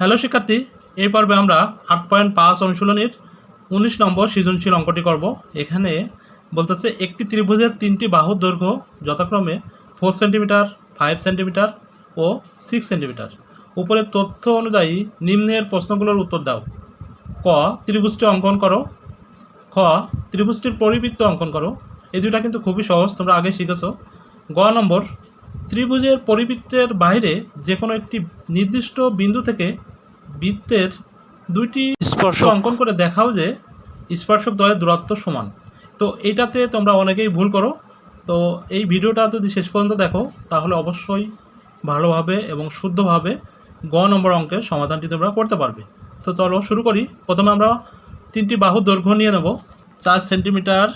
Hello শিক্ষার্থী, এই পর্বে আমরা আট পয়েন্ট পাঁচ অনুশীলনীর উনিশ নম্বর সৃজনশীল অঙ্কটি করব। এখানে বলতেছে একটি ত্রিভুজের তিনটি বাহুর দৈর্ঘ্য যথাক্রমে ফোর সেন্টিমিটার ফাইভ সেন্টিমিটার ও সিক্স সেন্টিমিটার উপরের তথ্য অনুযায়ী নিম্নের প্রশ্নগুলোর উত্তর দাও। ক, ত্রিভুজটি অঙ্কন করো। খ, ত্রিভুজটির পরিবৃত্ত অঙ্কন করো। এই দুইটা কিন্তু খুবই সহজ, তোমরা আগে শিখেছো। গ নম্বর ত্রিভুজের পরিবৃত্তের বাইরে যে কোনো একটি নির্দিষ্ট বিন্দু থেকে বৃত্তের দুইটি স্পর্শ অঙ্কন করে দেখাও যে স্পর্শক দ্বয়ের দূরত্ব সমান। তো এইটাতে তোমরা অনেকেই ভুল করো। তো এই ভিডিওটা যদি শেষ পর্যন্ত দেখো তাহলে অবশ্যই ভালোভাবে এবং শুদ্ধভাবে গ নম্বর অঙ্কের সমাধানটি তোমরা করতে পারবে। তো চলো শুরু করি। প্রথমে আমরা তিনটি বাহুর দৈর্ঘ্য নিয়ে নেব। চার সেন্টিমিটার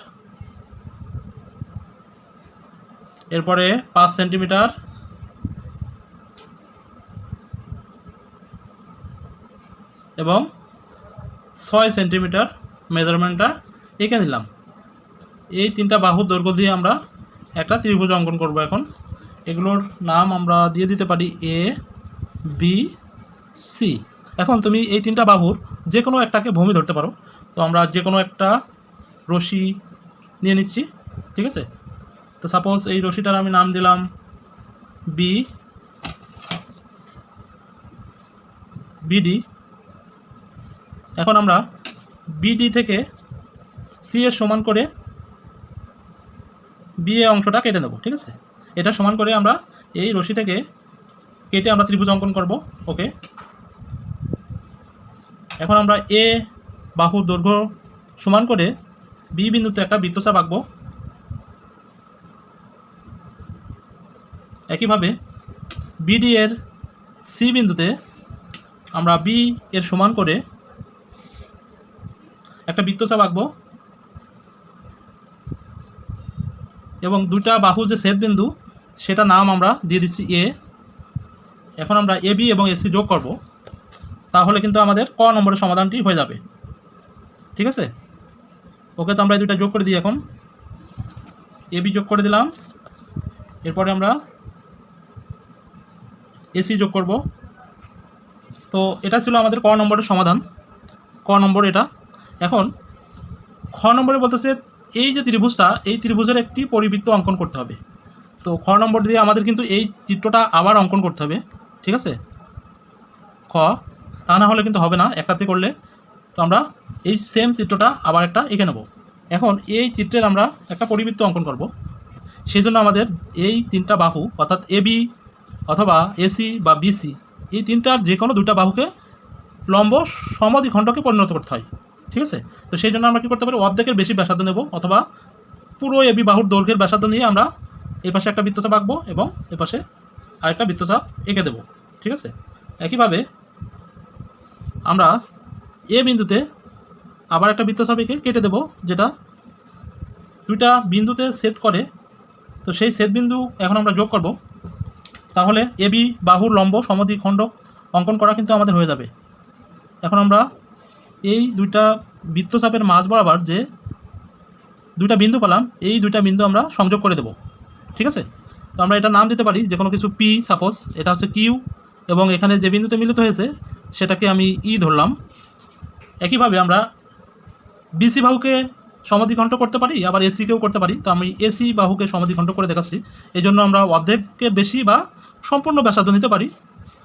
এরপরে পাঁচ সেন্টিমিটার। এবং ছয় সেন্টিমিটার মেজারমেন্টটা এঁকে নিলাম। এই তিনটা বাহুর দৈর্ঘ্য দিয়ে আমরা একটা ত্রিভুজ অঙ্কন করব এখন। এগুলোর নাম আমরা দিয়ে দিতে পারি এ বি সি এখন তুমি এই তিনটা বাহুর যে কোনো একটাকে ভূমি ধরতে পারো। তো আমরা যে কোনো একটা রশি নিয়ে নিচ্ছি, ঠিক আছে? তো সাপোজ এই রশিটার আমি নাম দিলাম বি বিডি এখন আমরা বিডি থেকে সি এর সমান করে বি এ অংশটা কেটে দেবো ঠিক আছে? এটা সমান করে আমরা এই রশি থেকে কেটে আমরা ত্রিভুজ অঙ্কন করব ওকে এখন আমরা এ বাহুর দৈর্ঘ্য সমান করে বি বিন্দুতে একটা বৃত্তচাপ আঁকবো। একইভাবে বিডি এর সি বিন্দুতে আমরা বি এর সমান করে একটা বৃত্তচাপ আঁকবো এবং দুইটা বাহু যে ছেদ বিন্দু সেটা নাম আমরা দিয়ে দিচ্ছি এ এখন আমরা এ বি এবং এসি যোগ করব, তাহলে কিন্তু আমাদের ক নম্বরের সমাধানটি হয়ে যাবে। ঠিক আছে? ওকে তো আমরা এই দুইটা যোগ করে দিই এখন। এ বি যোগ করে দিলাম। এরপরে আমরা এসি যোগ করব। তো এটা ছিল আমাদের ক নম্বরের সমাধান। ক নম্বর এটা। এখন খ নম্বরে বলতেছে, এই যে ত্রিভুজটা, এই ত্রিভুজের একটি পরিবৃত্ত অঙ্কন করতে হবে। তো খ নম্বর দিয়ে আমাদের কিন্তু এই চিত্রটা আবার অঙ্কন করতে হবে, ঠিক আছে? খ, তা না হলে কিন্তু হবে না, একটাতে করলে। তো আমরা এই সেম চিত্রটা আবার একটা এঁকে নেব। এখন এই চিত্রের আমরা একটা পরিবৃত্ত অঙ্কন করব। সেই জন্য আমাদের এই তিনটা বাহু, অর্থাৎ এবি অথবা এসি বা বিসি এই তিনটার যে কোনো দুইটা বাহুকে লম্ব সমদ্বিখণ্ডকে পরিণত করতে হয়, ঠিক আছে? তো সেই জন্য আমরা কী করতে পারি? অর্ধেকের বেশি ব্যাসার্ধ নেব অথবা পুরো এবি বাহুর দৈর্ঘ্যের ব্যাসার্ধ নিয়ে আমরা এই পাশে একটা বৃত্তচাপ আঁকবো এবং এ পাশে আরেকটা বৃত্তচাপ এঁকে দেবো, ঠিক আছে? একইভাবে আমরা এ বিন্দুতে আবার একটা বৃত্তচাপ এঁকে কেটে দেবো, যেটা দুইটা বিন্দুতে ছেদ করে, তো সেই ছেদ বিন্দু এখন আমরা যোগ করব তাহলে এবি বাহুর লম্ব সমদ্বিখণ্ড অঙ্কন করা কিন্তু আমাদের হয়ে যাবে। এখন আমরা এই দুইটা বৃত্তচাপের মাঝ বরাবর যে দুইটা বিন্দু পেলাম, এই দুইটা বিন্দু আমরা সংযোগ করে দেব। ঠিক আছে? তো আমরা এটা নাম দিতে পারি যে কোনো কিছু পি সাপোজ এটা হচ্ছে কিউ এবং এখানে যে বিন্দুতে মিলিত হয়েছে, সেটাকে আমি ই ধরলাম। একইভাবে আমরা বিসি বাহুকে সমাধিখণ্ড করতে পারি, আবার এসিকেও করতে পারি। তো আমি এসি বাহুকে সমাধিখণ্ড করে দেখাচ্ছি। এই জন্য আমরা অর্ধেকের বেশি বা সম্পূর্ণ ব্যাসার্ধ নিতে পারি।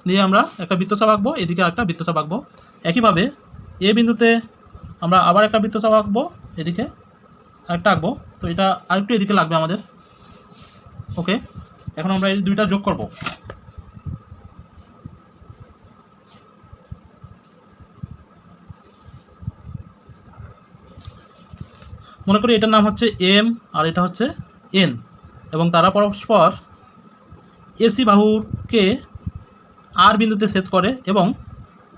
নিয়ে আমরা একটা বৃত্তচাপ আঁকবো, এদিকে একটা বৃত্তচাপ আঁকবো। একইভাবে এ বিন্দুতে আমরা আবার একটা বৃত্তচাপ আঁকবো, এদিকে আরেকটা আঁকবো। তো এটা আরেকটু এদিকে লাগবে আমাদের। ওকে এখন আমরা এই দুইটা যোগ করব। মনে করি এটার নাম হচ্ছে এম আর এটা হচ্ছে এন এবং তারা পরস্পর এসি বাহুকে আর বিন্দুতে সেট করে এবং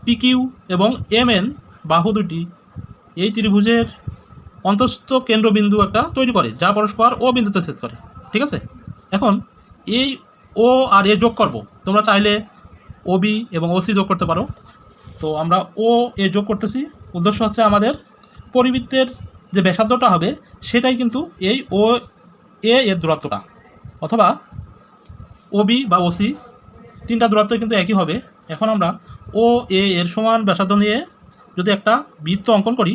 পিকিউ এবং এম এন বাহু দুটি এই ত্রিভুজের অন্তস্থ কেন্দ্রবিন্দু একটা তৈরি করে, যা পরস্পর ও বিন্দুতে ছেদ করে, ঠিক আছে? এখন এই ও আর এ যোগ করব, তোমরা চাইলে ও বি এবং ওসি যোগ করতে পারো। তো আমরা ও এ যোগ করতেছি, উদ্দেশ্য হচ্ছে আমাদের পরিবৃত্তের যে ব্যাসার্ধটা হবে, সেটাই কিন্তু এই ও এ এর দূরত্বটা। অথবা ওবি বা ওসি তিনটা দূরত্ব কিন্তু একই হবে। এখন আমরা ও এ এর সমান ব্যাসার্ধ নিয়ে যদি একটা বৃত্ত অঙ্কন করি,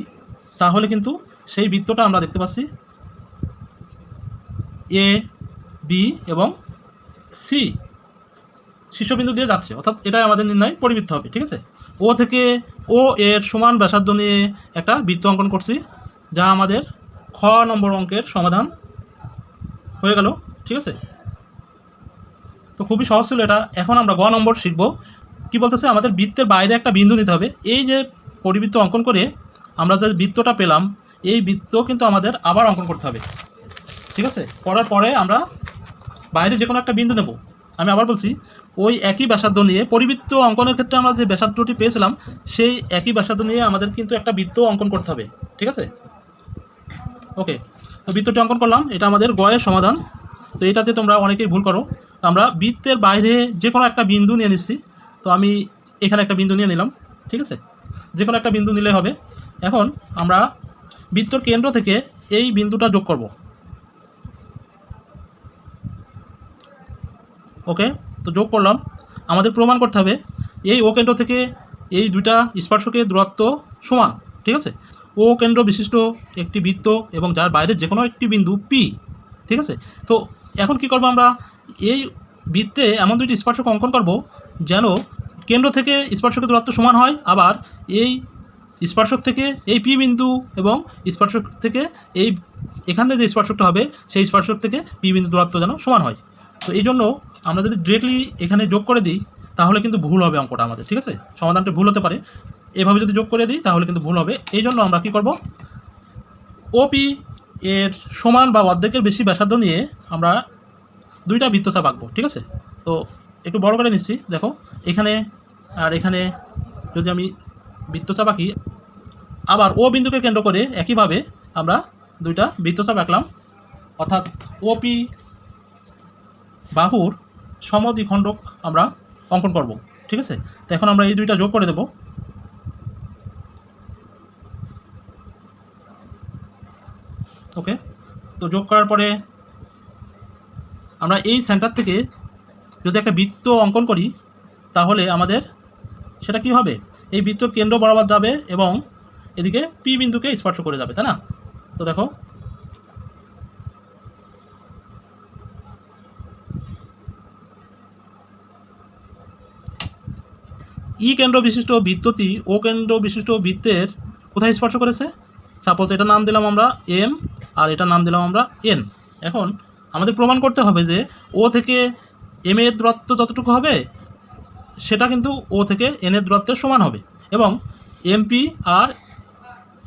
তাহলে কিন্তু সেই বৃত্তটা আমরা দেখতে পাচ্ছি এ বি এবং সি শীর্ষবিন্দু দিয়ে যাচ্ছে। অর্থাৎ এটাই আমাদের নির্ণয় পরিবৃত্ত হবে, ঠিক আছে? ও থেকে ও এর সমান ব্যাসার্ধ নিয়ে একটা বৃত্ত অঙ্কন করছি। যা আমাদের খ নম্বর অঙ্কের সমাধান হয়ে গেল, ঠিক আছে? তো খুবই সহজ ছিল এটা। এখন আমরা গ নম্বর শিখব। কি বলতেছে? আমাদের বৃত্তের বাইরে একটা বিন্দু নিতে হবে। এই যে পরিবৃত্ত অঙ্কন করে আমরা যে বৃত্তটা পেলাম, এই বৃত্ত কিন্তু আমাদের আবার অঙ্কন করতে হবে। ঠিক আছে? করার পরে আমরা বাইরে যে কোনো একটা বিন্দু নেব। আমি আবার বলছি, ওই একই ব্যাসার্ধ নিয়ে পরিবৃত্ত অঙ্কনের ক্ষেত্রে আমরা যে ব্যাসার্ধটি পেয়েছিলাম, সেই একই ব্যাসার্ধ নিয়ে আমাদের কিন্তু একটা বৃত্ত অঙ্কন করতে হবে। ঠিক আছে? ওকে তো বৃত্তটি অঙ্কন করলাম। এটা আমাদের গয়ের সমাধান। তো এটাতে তোমরা অনেকেই ভুল করো। আমরা বৃত্তের বাইরে যে কোনো একটা বিন্দু নিয়ে নিচ্ছি। তো আমি এখানে একটা বিন্দু নিয়ে নিলাম, ঠিক আছে? যে কোনো একটা বিন্দু নিলে হবে। এখন আমরা বৃত্তর কেন্দ্র থেকে এই বিন্দুটা যোগ করব। ওকে তো যোগ করলাম। আমাদের প্রমাণ করতে হবে, এই ও কেন্দ্র থেকে এই দুইটা স্পর্শকের দূরত্ব সমান, ঠিক আছে? ও কেন্দ্র বিশিষ্ট একটি বৃত্ত এবং যার বাইরে যে কোনো একটি বিন্দু পি ঠিক আছে? তো এখন কি করব আমরা? এই বৃত্তে এমন দুইটি স্পর্শক অঙ্কন করব যেন কেন্দ্র থেকে স্পর্শকের দূরত্ব সমান হয়, আবার এই স্পর্শক থেকে এই পি বিন্দু এবং স্পর্শক থেকে এই এখান থেকে যে স্পর্শকটা হবে, সেই স্পর্শক থেকে পি বিন্দু দূরত্ব যেন সমান হয়। তো এই জন্য আমরা যদি ডিরেক্টলি এখানে যোগ করে দিই, তাহলে কিন্তু ভুল হবে অঙ্কটা আমাদের, ঠিক আছে? সমাধানটা ভুল হতে পারে। এভাবে যদি যোগ করে দিই, তাহলে কিন্তু ভুল হবে। এই জন্য আমরা কি করব? ওপি এর সমান বা অর্ধেকের বেশি ব্যাসার্ধ নিয়ে আমরা দুইটা বৃত্তচাপ আঁকবো, ঠিক আছে? তো একটু বড় করে নিচ্ছি, দেখো। এখানে আর এখানে যদি আমি বৃত্তচাপ আঁকি, আবার ও বিন্দুকে কেন্দ্র করে একইভাবে আমরা দুইটা বৃত্তচাপ আঁকলাম। অর্থাৎ ওপি বাহুর সমদ্বিখণ্ডক আমরা অঙ্কন করব, ঠিক আছে? তো এখন আমরা এই দুইটা যোগ করে দেব। ওকে? তো যোগ করার পরে আমরা এই সেন্টার থেকে যদি একটা বৃত্ত অঙ্কন করি, তাহলে আমাদের সেটা কি হবে? এই বৃত্তর কেন্দ্র বরাবর যাবে এবং এদিকে পি বিন্দুকে স্পর্শ করে যাবে, তাই না? তো দেখো। ই কেন্দ্র বিশিষ্ট বৃত্তটি ও কেন্দ্র বিশিষ্ট বৃত্তের কোথায় স্পর্শ করেছে? সাপোজ এটা নাম দিলাম আমরা এম আর এটার নাম দিলাম আমরা এন এখন আমাদের প্রমাণ করতে হবে যে ও থেকে এম এর দূরত্ব যতটুকু হবে, সেটা কিন্তু ও থেকে এন এর দূরত্বের সমান হবে এবং এমপি আর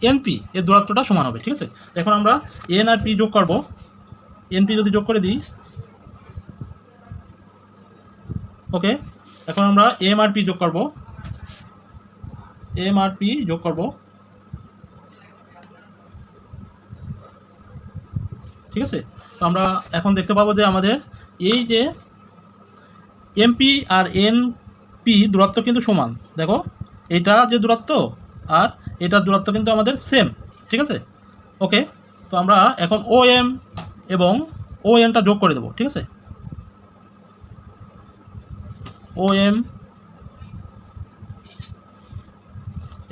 এনপি এর দূরত্বটা সমান হবে, ঠিক আছে? এখন আমরা এন আর পি যোগ করব। এনপি যদি যোগ করে দিই ওকে এখন আমরা এম আর পি যোগ করব। এম আর পি যোগ করব। ঠিক আছে? তো আমরা এখন দেখতে পাবো যে আমাদের এই যে এমপি আর এন পি দূরত্ব কিন্তু সমান। দেখো, এটা যে দূরত্ব আর এটার দূরত্ব কিন্তু আমাদের সেম ঠিক আছে? ওকে তো আমরা এখন ও এম এবং ও এনটা যোগ করে দেবো, ঠিক আছে? ও এম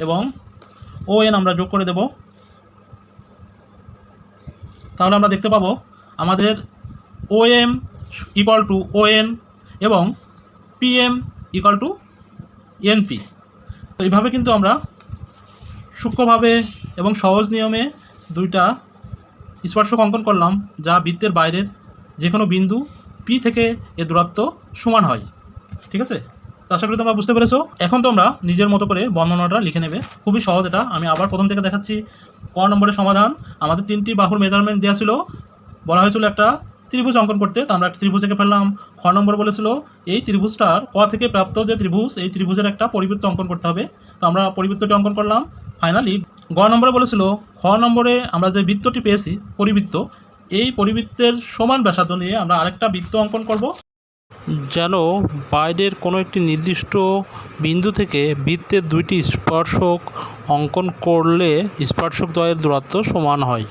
এবং ও এন আমরা যোগ করে দেব। তাহলে আমরা দেখতে পাবো আমাদের O M equal to O N এবং P M equal to NP তো এইভাবে কিন্তু আমরা সূক্ষ্মভাবে এবং সহজ নিয়মে দুইটা স্পর্শক অঙ্কন করলাম যা বৃত্তের বাইরের যে কোনো বিন্দু পি থেকে এর দূরত্ব সমান হয়। ঠিক আছে? তো আশা করি তোমরা বুঝতে পেরেছ। এখন তোমরা নিজের মতো করে বর্ণনাটা লিখে নেবে। খুবই সহজ এটা। আমি আবার প্রথম থেকে দেখাচ্ছি ক নম্বরের সমাধান। আমাদের তিনটি বাহুর মেজারমেন্ট দেওয়া ছিল। বলা হয়েছিল একটা ত্রিভুজ অঙ্কন করতে। তো আমরা একটা ত্রিভুজ এঁকে ফেললাম। খ নম্বর বলেছিল, এই ত্রিভুজটার ক থেকে প্রাপ্ত যে ত্রিভুজ, এই ত্রিভুজের একটা পরিবৃত্ত অঙ্কন করতে হবে। তো আমরা পরিবৃত্তটি অঙ্কন করলাম। ফাইনালি গ নম্বরে বলেছিল, খ নম্বরে আমরা যে বৃত্তটি পেয়েছি, পরিবৃত্ত, এই পরিবৃত্তের সমান ব্যাসার্ধ নিয়ে আমরা আরেকটা বৃত্ত অঙ্কন করব। যেন বাইরের কোনো একটি নির্দিষ্ট বিন্দু থেকে বৃত্তের দুইটি স্পর্শক অঙ্কন করলে স্পর্শক দ্বয়ের দূরত্ব সমান হয়।